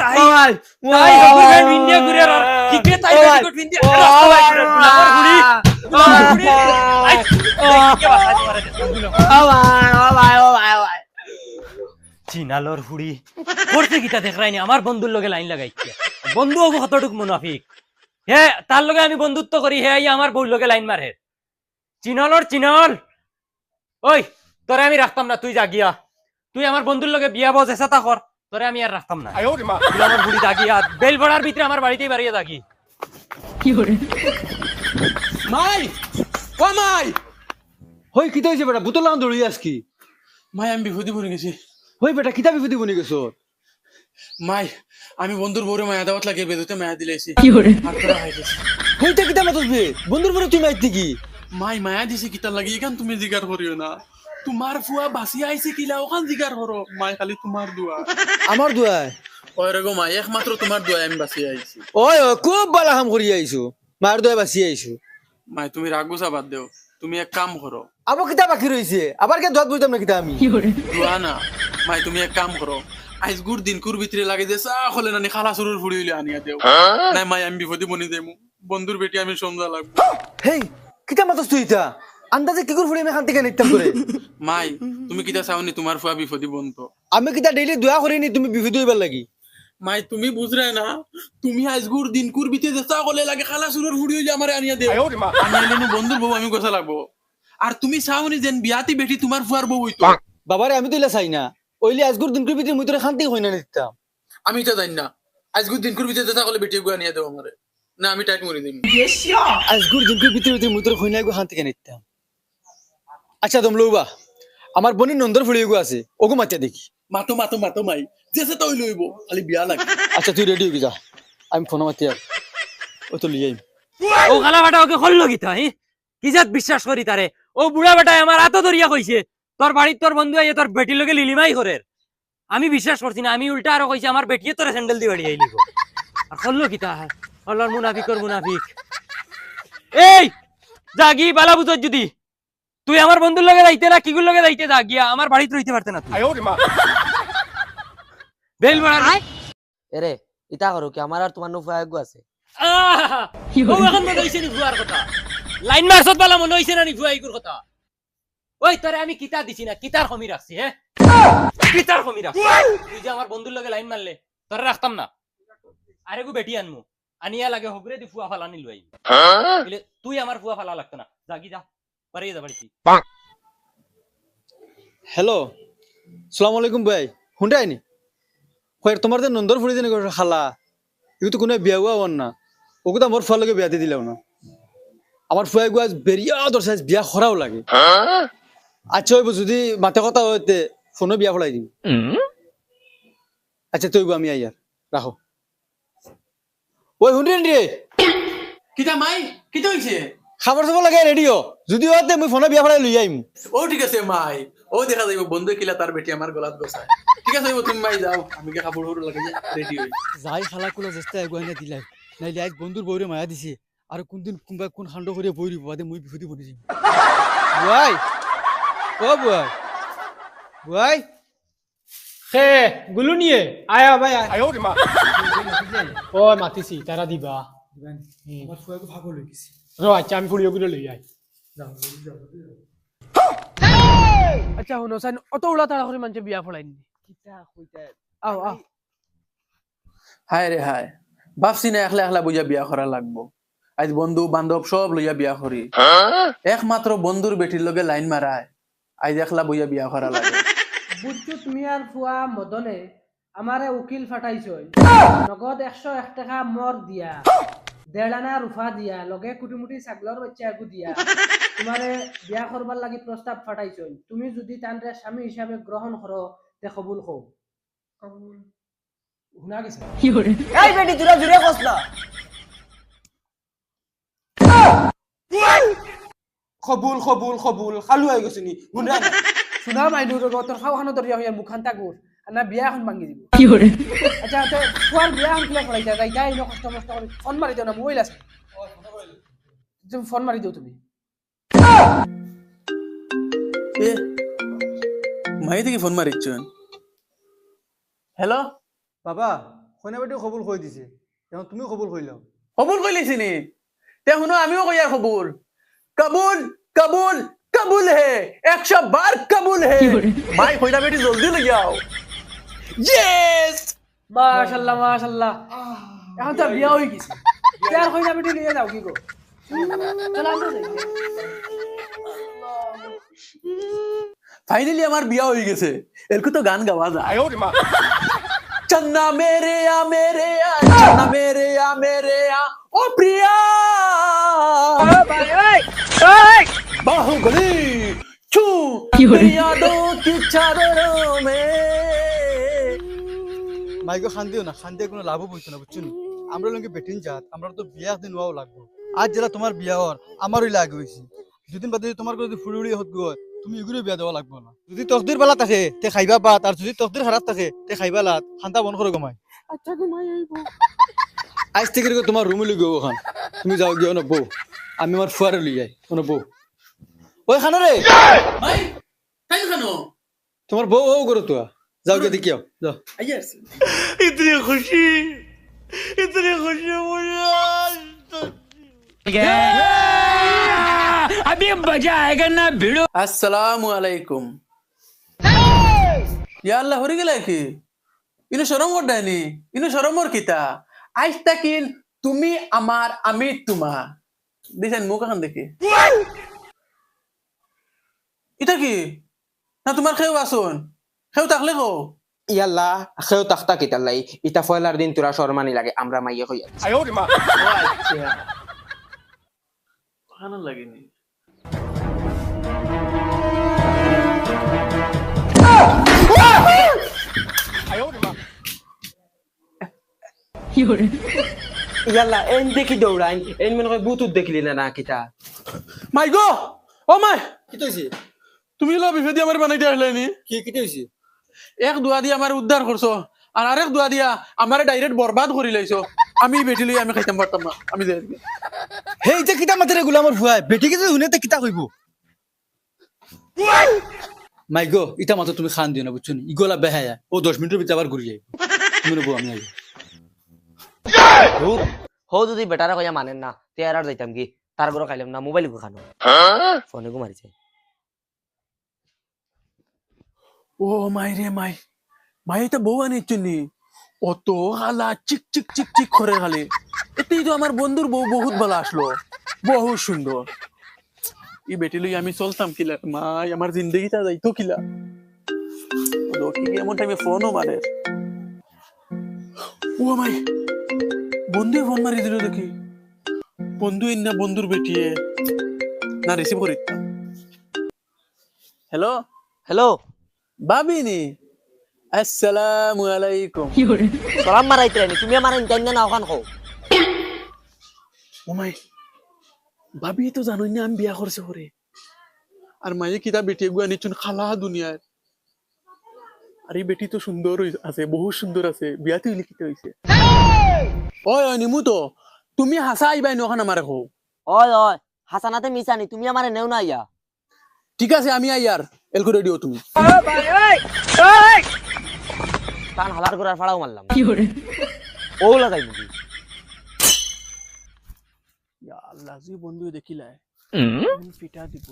তাই। তাই ঘুরে আর কে চিনালোর হুড়ি করতে গিতা দেখ রাইনি আমার বন্ধুর লগে লাইন লাগাইছে। বন্ধু হব কতটুক মুনাফিক। হে তার লগে আমি বন্ধুত্ব করি হে আমার বউর লগে লাইন মারে। চিনলর চিনল। ওই তোরে আমি রাখতাম না তুই জাগিয়া। তুই আমার বন্ধুর লগে বিয়া বজ এসা কর। তোরে আমি আর রাখতাম না। তুই আমার বুড়ি জাগিয়া বেল ভিতরে আমার বাড়িতেই বাড়িয়ে জাগি মাই! ও মাই! হই কিতা হইছে বেটা? বুতল লাগান দৌড়ি আজকি। মাই আমি বিপদে পড়ে গেছি। হই বেটা কিতা বিপদি বনি গেছো? মাই আমি বন্ধুর বউরে মায়া দাওয়াত লাগিয়ে বেদুতে মায়া দিলেছি আর হাই গেছি। হইতে কিতা মাতস বে বন্ধুর তুই মাইতি কি মাই মায়া দিছে কিতা লাগি এখান তুমি জিগার করিও না? তোমার ফুয়া বাসি আইছে কিলা ওখান জিগার করো মাই খালি তোমার দোয়া আমার দুয়াই ওই রে গো মাই একমাত্র তোমার দোয়া আমি বাসি আইছি ওই ওই খুব বালা কাম করি আইছো মার দুয়াই বাঁচি আইছো মাই তুমি রাগ গুছা বাদ দেও তুমি এক কাম করো আবার কিতা বাকি রইছে আবার কে দোয়াত বুঝতাম না কিতা আমি? দোয়া না। মাই তুমি এক কাম করো আইস গুড় দিন কুর ভিতরে লাগে যে চা হলে নানি খালা সুরুর ফুড়ি হইলে আনিয়া দেও নাই মাই আমি বিপদে বনি দেমু বন্ধুর বেটি আমি সমঝা লাগবো। হেই কিতা মাতস তুই ইতা? আন্দাজে কি করে ফুড়ি আমি থেকে নিতাম করে মাই তুমি কিতা চাওনি তোমার ফুয়া বিপদে বনতো আমি কিতা ডেইলি দোয়া করিনি তুমি বিপদ হইবার লাগি। মাই তুমি বুঝরে না তুমি আজগুর দিনকুর ভিতরে যে চা লাগে খালা সুরুর ফুড়ি হইলে আমার আনিয়া দেও আনিয়া দিলে বন্ধুর বউ আমি লাগবো। আর তুমি চাওনি যেন বিয়াতি বেটি তোমার ফুয়ার বউ হইতো। বাবারে আমি তো ইলা চাই না। ওইলে আজগুর দিন ভিতরে মুই তোরে শান্তি হই না নিতাম। আমি তো জানি না। আজগুর দিনকুর ভিতরে যে চা হলে বেটি গো আনিয়া দেও আমারে না আমি টাইট মরি দিম। আজগুর দিন ভিতরে ভিতরে মুই তোরে হই না গো শান্তি কে নিতাম। আচ্ছা তোম লউবা আমার বনি নন্দর ফুড়ি গো আছে ওগো মাতিয়া দেখি। মাতো মাতো মাতো মাই যেসে তো লইব খালি বিয়া লাগে আচ্ছা তুই রেডি হয়ে যা। আমি ফোন মাতিয়া ও তো লিয়ে। ও খালা বেটা ওকে হল্লো গিতা হি? কি জাত বিশ্বাস করি তারে ও বুড়া বেটায় আমার এত দরিয়া কইছে তোর বাড়ির তোর বন্ধু আইয়ে তোর বেটির লগে লিলিমাই করে আমি বিশ্বাস করছি না আমি উল্টা আরও কইছি আমার বেটিয়ে তোরে স্যান্ডেল দিয়ে বাড়ি আইলিব আর হল্লো কিতা হল্লর মুনাফিকর মুনাফিক। এই জাগি বালা বুঝর যদি। তুই আমার বন্ধুর লগে যাইতে না কিগুর লগে যাইতে যা গিয়া আমার বাড়িতে রইতে পারতে না তুই। বেল বাড়ার এরে ইতা করো কি আমার আর তোমার নো ফায়াগু আছে? আহা! ও এখন মনে হইছে নি ভুয়ার কথা। লাইন মারছত বালা মনে হইছে না নি ভুয়া ইগুর কথা। ওই তোরে আমি কিতা দিছি না কিতার কমি রাখছি হ্যাঁ কিতার কমি রাখছি তুই যে আমার বন্ধুর লগে লাইন মারলে তোরে রাখতাম না। আরে গো বেটি আনমু আনিয়া লাগে হবরে দি ফুয়া ফালা নিল আই বলে তুই আমার ফুয়া ফালা লাগতো না। জাগি যা। হ্যালো সালাম আলাইকুম ভাই শুনতে আইনি হয় তোমার যে নন্দর ফুড়ি যেন খালা এগুলো তো কোনো বিয়া হুয়া হন না ওগুলো তো আমার ফুয়ার লগে বিয়া দিয়ে দিলাম না আমার ফুয়াই গুয়া বেরিয়া দরকার বিয়া করাও লাগে। আচ্ছা হইব যদি মাথা কথা হইতে ফোনে বিয়া ফলাই দিম। আচ্ছা তৈব আমি আইয়ার রাখো ওই শুনলেন রে কিতা মাই কিতা হইছে খাবার চাব লাগে রেডিও যদি হতে মই ফোনে বিয়া ফলাই লই আইম ও ঠিক আছে মাই। ও দেখা যাইব বন্ধু কিলা তার বেটি আমার গলাত বসায় ঠিক আছে ও তুমি মাই যাও। আমি কে কাপড় হরু লাগে রেডি হই যাই খালা কোলা চেষ্টা এগুৱাই না দিলাই। নাইলে আজ বন্ধুর বৌরে মায়া দিছে। আর কোনদিন কোনবা কোন খান্ড করে বই দিব বাদে মই বিপদে বনি যাম। বুয়াই ও বুয়াই বুয়াই হে গুলু নিয়ে আয়া ভাই আয়। ও মাতিছি তারা দিবা। আমার ফুয়াকে ভাগো লই গেছি আচ্ছা আমি ফুড়িও গুলো লই আই আচ্ছা শুনো চাই অত উলা তাড়া করে বিয়া আও আও হায় রে হায় ভাবছি না একলা একলা বুঝা বিয়া করা লাগবো। আজ বন্ধু বান্ধব সব লইয়া বিয়া করি। একমাত্র বন্ধুর বেটির লগে লাইন মারায়। আজ একলা বইয়া বিয়া করা লাগে বুদ্ধুত মিয়ার ফুয়া মদনে আমারে উকিল ফাটাইছই। নগদ একশো এক টাকা মর দিয়া। দেড়ানা রুফা দিয়া লগে কুটুমুটি ছাগলর বাচ্চা একু দিয়া। তোমারে বিয়া করবার লাগি প্রস্তাব ফাটাইছই তুমি যদি তানরে স্বামী হিসাবে গ্রহণ করো তে কবুল কও শুনা গেছে? এই বেটি তোরা জুড়ে কস না খবুল খবুল খবুল খালু আই গেছে নি? শুনা মাইনু রব তোর খাওয়ানো দরিয়া হইয়া মুখান তাগুর না বিয়া এখন ভাঙি দিব। আচ্ছা আচ্ছা বিয়া এখন কিলা করাইতা যাইতা ইনো কষ্ট মষ্ট করে ফোন মারি দিও না মোবাইল আছে। তুমি ফোন মারি দিও তুমি। এ মাই থেকে ফোন মারিচ্ছেন হ্যালো বাবা কইনা বেটি কবুল কই দিছে। এখন তুমি কবুল কইলাও কবুল কইলিছি নি? তে শুনো আমিও কই আর কবুল কবুল কবুল কবুল হে একশো বার কবুল হে। মাই কইনা বেটি জলদি লই যাও। ইয়েস মাশাল্লাহ মাশাল্লাহ এখন তো বিয়া হয়ে গেছে বিয়ার কইনা বেটি লিয়ে যাও কি গো চলো আমরা যাই ফাইনালি আমার বিয়া হয়ে গেছে এরকম তো গান গাওয়া যায় চন্না মেরে আ মেরে আ চন্না মেরে আ মেরে আ ও প্রিয়া बाहुबली छू यादों की चादरों में মাইগো খান্দিও না খান্দিয়ে কোনো লাভও বইতো না বুঝছ আমরা লোকে বেটিন যাত আমরা তো বিয়া দিন নোয়াও লাগবো। আজ যেটা তোমার বিয়া হওয়ার আমারই লাগ হয়েছি দুদিন বাদে তোমার যদি ফুড়ি হত গো তুমি এগুলো বিয়া দেওয়া লাগবো না। যদি তকদির বেলা থাকে তে খাইবা পাত আর যদি তকদির খারাপ থাকে তে খাইবা লাদ খান্দা বন্ধ করে গমাই আচ্ছা গমাই আইব। আজ থেকে তোমার রুমে লই ওখান তুমি যাও গিয়ে অনেক বউ। আমি আমার ফুয়ারে লই যাই অনেক বউ। ওই খানা রে! তোমার বউ হও করো তো যাও গিয়ে দেখিও যাও आइए इतनी खुशी इतनी खुशी मुझे आज तक अभी मजा आएगा ना भिड़ो আসসালামু আলাইকুম ইয়া আল্লাহ হরি গেলে কি ইনো শরম করডানি ইনো শরমর কিতা আজ তাকিন তুমি আমার আমি তোমার দিছেন মুখ এখন দেখি এটা কি না তোমার খেউ আসুন খেউ থাকলে কো ইয়াল্লা সেও তাখতা কিতাল্লাই ইটা ফয়লার দিন তোরা শর্মানি লাগে আমরা মাইয়ে হইয়া লাগেনি ইয়াল্লা এন দেখি দৌড়াইন এন মনে হয় বুতুত দেখলি না না কিতা মাই গো ও মাই কি তুমি লো বিপদি আমার বানাই দিয়ে আসলে কি কি হইছে এক দোয়া দিয়ে আমার উদ্ধার করছ আর আরেক দোয়া দিয়া আমার ডাইরেক্ট বরবাদ করে লাইছো আমি বেটি লই আমি খাইতাম পারতাম না আমি যাই। হেই যে কিতা মাতে রে গুলামর ভুয়াই বেটিকে যে শুনে তে কিতা কইব? মাই গো ইটা মাত্র তুমি খান দিও না বুঝছ নি? ইগোলা বেহায়া ও দশ মিনিটের ভিতরে আবার ঘুরে যাই তুমি নেব আমি আগে হো যদি বেটারা কইয়া মানেন না তে আর আর যাইতাম কি? তার ঘরে খাইলাম না মোবাইল গো খানো ফোনে গো মারিছে ও মাই রে মাই মাই এটা বউ অত হালা চিক চিক চিক চিক করে খালি এতেই তো আমার বন্ধুর বউ বহুত ভালো আসলো। বহুত সুন্দর। ই বেটি লই আমি চলতাম কিলা? মাই, আমার জিন্দগিটা যাইতো কিলা? এমন টাইমে ফোনও মারে? ও মাই বন্ধু ফোন মারি দিল দেখি। বন্ধু না বন্ধুর বেটিয়ে না রিসিভ করি হ্যালো হ্যালো বাবিনি আসসালামু আলাইকুম। সালাম মারাইতে রানি তুমি আমার ইন্টাইন না ওখান খো ওমাই ভাবি তো জানোই না আমি বিয়া করছে করে আর মায়ে কিতা বেটি এগুয়া নিচুন খালা দুনিয়ার আর এই বেটি তো সুন্দর হই- আছে বহুত সুন্দর আছে বিয়াতে লিখিত হইছে ওই ওই নিমু তো তুমি হাসা আইবাই নখান আমার হো? ওই ওই হাসানাতে মিসানি তুমি আমার নেও না ইয়া। ঠিক আছে আমি আইয়ার এলকো রেডিও তুমি। কান হালার করে ফাড়াও মারলাম। ওগুলা যাই নাকি ইয়া আল্লাহ জি বন্ধু দেখিলাই পিটা দিব।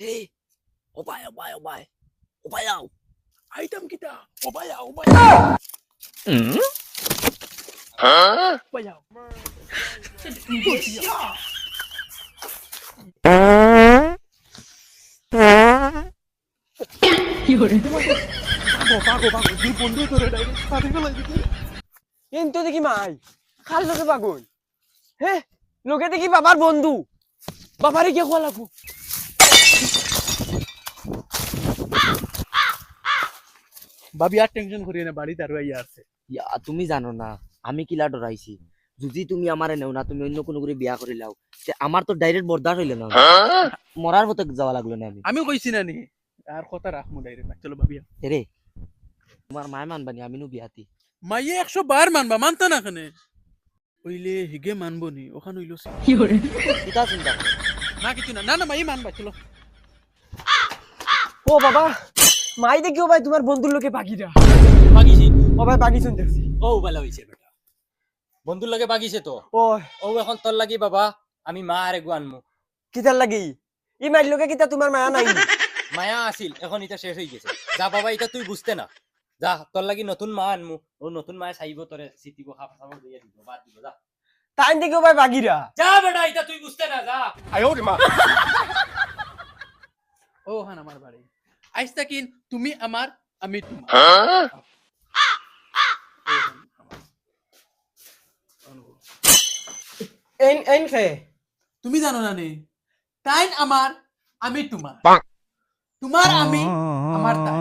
হে ওপায় ওপায় ওপায় ওপায় আও। আইতাম কিতা ওবায়া ওবায়া ওবায়া কিন্তু দেখি মাই খাল লোকে পাগল। হে লোকে দেখি বাবার বন্ধু। বাবারে কে খোয়া লাগবো? ভাবি আর টেনশন করিয়ে না বাড়ি দাঁড়িয়ে আইয়া আছে। ইয়া তুমি জানো না আমি কিলা ডরাইছি। যদি তুমি আমারে নেও না তুমি অন্য কোনো করে বিয়া করে লাও তে আমার তো ডাইরেক্ট বরদাস্ত হইলে না। মরার মতো যাওয়া লাগল না আমি? আমি কইছি না নি আর কথা রাখমু ডাইরেক্ট চলো ভাবিয়া রে তোমার মায় মানবানি আমি নো বিয়াতি। মাইয়ে একশো বার মানবা মানতা না খানে ওইলে হিগে মানবো নি ওখানে হইল। কিতা চিন্তা করো না কিছু না না না মাইয়ে মানবা চলো। ও বাবা মাই দেখিও ভাই তোমার বন্ধুর লোকে বাগিরা বাগিছি। ও ভাই বাগি শুন দেখছি। ও ভালো হয়েছে বেটা। বন্ধুর লগে বাগিছে তো। ও ও এখন তোর লাগি বাবা আমি মা আর এগু আনমু। কিতার লাগি? ই মাইর লোকে কিতা তোমার মায়া নাই? মায়া আছিল এখন এটা শেষ হয়ে গেছে। যা বাবা এটা তুই বুঝতে না। যা তোর লাগি নতুন মা আনমু। ও নতুন মায়ে চাইব তোরে সিটিব খাপ খাব দিয়ে দিব বাদ দিব যা। তাই দেখিও ভাই বাগিরা যা বেটা এটা তুই বুঝতে না যা। ও হান আমার বাড়ি আইস তাকিন তুমি আমার আমি তোমার এন এন খে। তুমি জানো না নে তাইন আমার আমি তোমার তোমার আমি আমার তাই।